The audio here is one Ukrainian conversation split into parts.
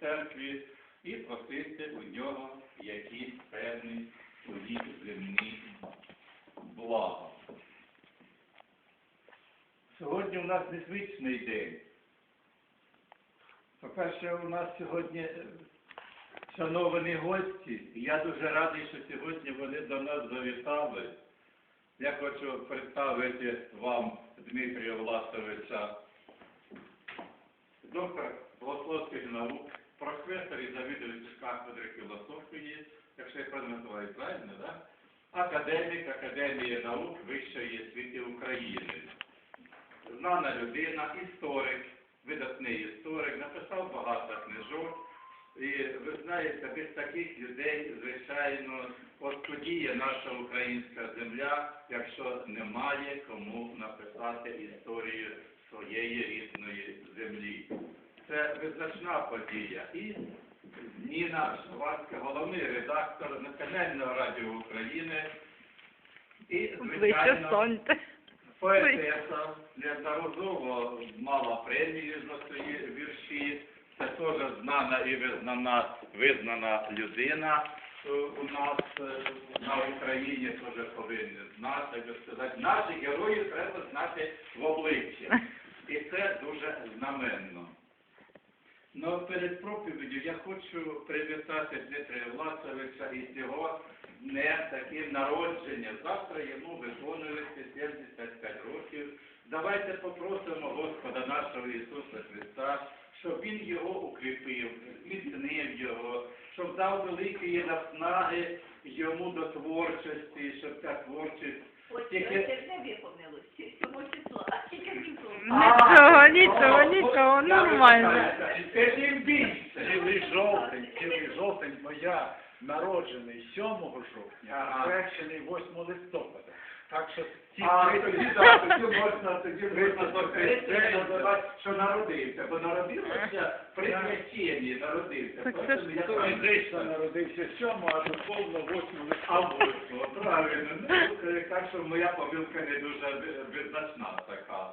церкві і просити у нього якісь певні свої земні блага. Сьогодні у нас незвичний день. По-перше, у нас сьогодні е, шановані гості. І я дуже радий, що сьогодні вони до нас завітали. Я хочу представити вам Дмитрія Власовича, доктор богословських наук, професор і завідувач кафедри філософії, якщо я правильно правильно, да? академік Академії наук Вищої освіти України. Знана людина, історик, видатний історик, написав багато книжок. І ви знаєте, без таких людей, звичайно, оскудіє наша українська земля, якщо немає кому написати історію своєї рідної землі. Це визначна подія. І Ніна Шварська, головний редактор Національного радіо України. І, звичайно. Поетеса неодноразово мала премію за свої вірші. Це теж знана і визнана, визнана людина е, у нас е, на Україні теж повинні знати, як сказати. Наші герої треба знати в обличчі. І це дуже знаменно. Ну, перед проповіддю я хочу привітати Дмитрія Власовича із його днем таким народження. Завтра йому виконується 75 років. Давайте попросимо Господа нашого Ісуса Христа, щоб Він його укріпив, зміцнив його, щоб дав великі наснаги йому до творчості, щоб ця творчість Ось Тільки-. Нічого, нічого, нічого, нормально. Це більше. Цілий жовтень, цілий жовтень, бо я народжений 7 жовтня, а хрещений 8 листопада. Так що ці А три тоді так, тоді можна, тоді можна називати, що народився, бо народився при хрещенні, народився. Так це ж я фізично народився 7, а духовно 8 листопада. правильно. Ну, е, так що моя помилка не дуже ви- визначна така.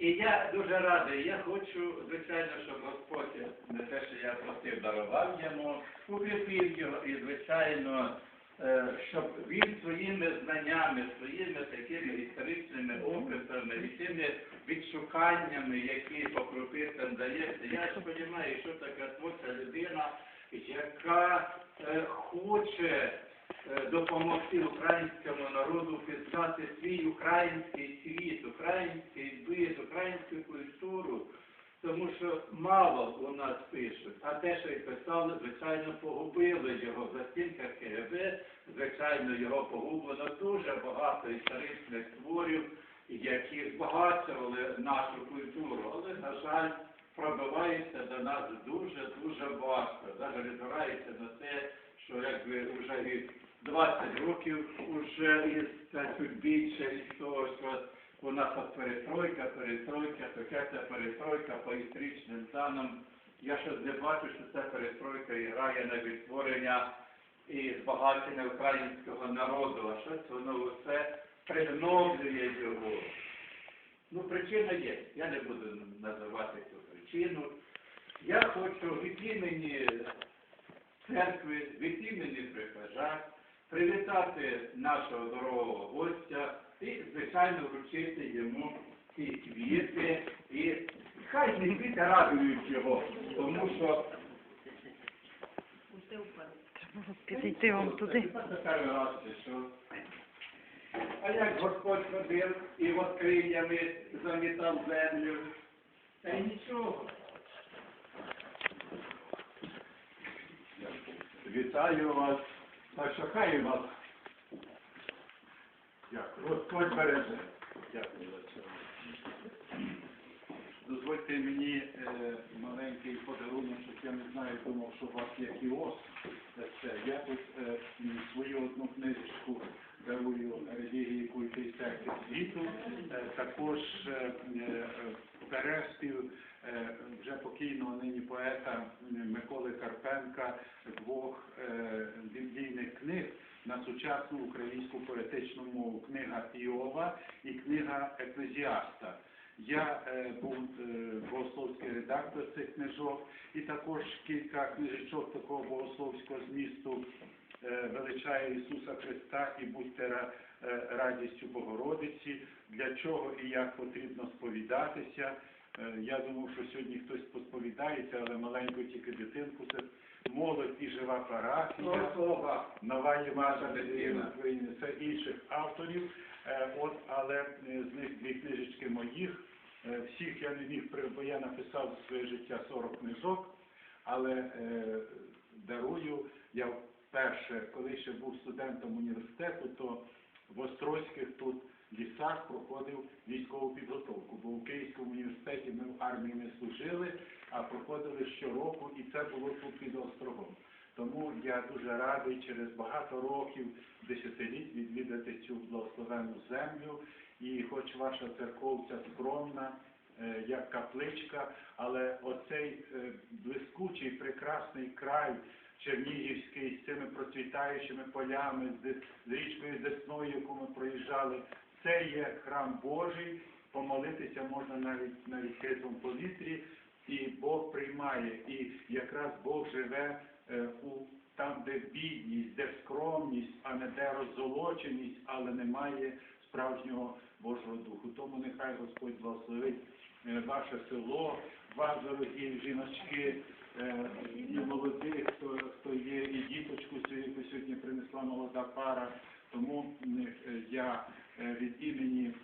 І я дуже радий, я хочу, звичайно, щоб Господь не те, що я просив, дарував йому, укріпив його. І, звичайно, е, щоб він своїми знаннями, своїми такими історичними описами і тими відшуканнями, які по крупицям дається, я ж розумію, що така творча людина, яка е, хоче допомогти українському народу пізнати свій український світ, український бит, українську культуру, тому що мало у нас пишуть, а те, що й писали, звичайно, погубили його в застінках КГБ, звичайно, його погублено дуже багато історичних творів, які збагачували нашу культуру, але, на жаль, пробивається до нас дуже-дуже важко. Навіть відбирається на те, що якби вже і 20 років із та чуть більше із того, що у нас от перестройка, перестройка, така ця перестройка по історичним даним. Я щось не бачу, що ця перестройка і грає на відтворення і збагачення українського народу, а щось воно все пригноблює його. Ну, причина є. Я не буду називати цю причину. Я хочу від імені церкви, від імені прихожан привітати нашого дорогого гостя і, звичайно, вручити йому ці квіти. І хай ці квіти радують його, тому що. Підійти вам туди. а як Господь ходив і воскриями замітав землю, та й нічого. Вітаю вас. Що хай вас Дякую. Господь береже. Дякую за це. Дозвольте мені е, маленький подарунок, щоб я не знаю, думав, що у вас є кіоск. Це. Я тут е, свою одну книжечку дарую релігії культи і секти світу. Е, також е, е, переспів е, вже покійного нині поета Миколи Карпенка двох е, біблійних книг на сучасну українську поетичну мову. Книга Іова і книга Еклезіаста. Я е, був богословський редактор цих книжок і також кілька книжечок такого богословського змісту величає Ісуса Христа і будьте е, радістю Богородиці, для чого і як потрібно сповідатися. Е, Я думав, що сьогодні хтось посповідається, але маленьку тільки дитинку це молодь і жива парафія. Нова Наша дитина. Це інших авторів, е, от, але е, з них дві книжечки моїх. Е, Всіх я не міг, бо я написав своє життя 40 книжок, але е, дарую я вперше, коли ще був студентом університету, то в Острозьких тут лісах проходив військову підготовку, бо в Київському університеті ми в армії не служили, а проходили щороку, і це було тут під Острогом. Тому я дуже радий через багато років, десятиліть відвідати цю благословенну землю. І хоч ваша церковця скромна, е, як капличка, але оцей е, блискучий, прекрасний край Чернігівський з цими процвітаючими полями, з, річкою Десною, яку ми проїжджали, це є храм Божий. Помолитися можна навіть на відкритому повітрі, і Бог приймає, і якраз Бог живе е, у там, де бідність, де скромність, а не де роззолоченість, але немає справжнього Божого Духу. Тому нехай Господь благословить е, ваше село, вас, дорогі жіночки, і молодих, хто, хто є, і діточку сьогодні принесла молода пара. Тому е, я е, від імені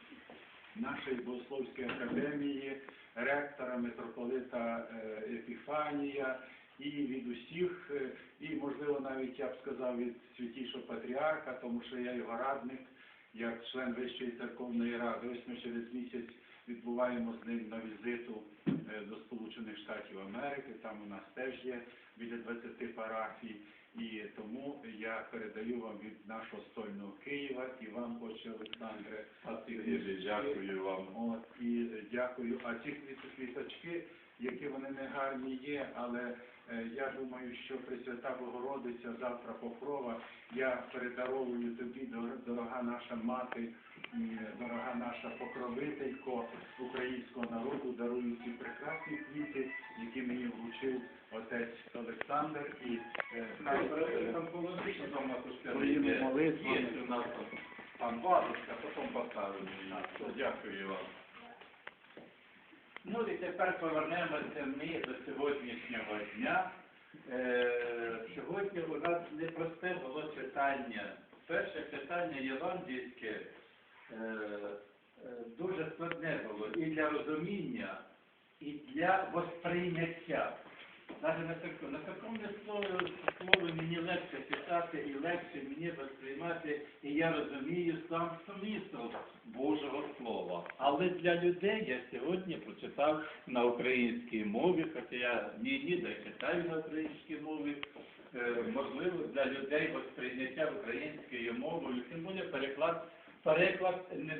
нашої Богословської академії, ректора, митрополита е, Епіфанія і від усіх, е, і можливо навіть я б сказав від святішого патріарха, тому що я його радник, як член Вищої церковної ради. Ось ми через місяць відбуваємо з ним на візиту е, до Сполучених Штатів Америки. Там у нас теж є біля 20 парафій. І тому я передаю вам від нашого стольного Києва і вам, отче Олександре, А ти дякую вам. От, і дякую. А ці квіт- квіточки, які вони не гарні є, але е, я думаю, що Пресвята Богородиця, завтра Покрова, я передаровую тобі, дор- дорога наша мати, дорога наша покровителько українського народу, дарую ці прекрасні квіти, які мені вручив отець Олександр. І е, хай, е, Своїми молитвами. Нас там, бабушка, потім поставимо її. Дякую вам. Ну і тепер повернемося ми до сьогоднішнього дня. Е, сьогодні у нас непросте було читання. Перше читання євангельське е, е, дуже складне було і для розуміння, і для восприйняття. Навіть на такому, на такому слові, слові мені легше читати і легше мені восприймати, і я розумію сам смисл Божого Слова. Але для людей я сьогодні прочитав на українській мові, хоча я ні ніде читаю на українській мові. Е, можливо, для людей восприйняття українською мовою, тим більше переклад, переклад не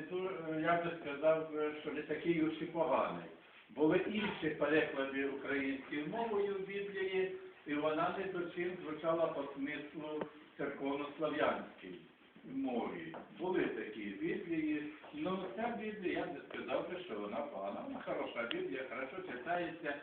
я би сказав, що не такий уж і поганий. Були інші переклади українською мовою в Біблії, і вона не зовсім звучала по смислу церковнослов'янській мові. Були такі Біблії. Ну, ця Біблія, я б не сказав, що вона погана. Вона хороша Біблія, хорошо читається,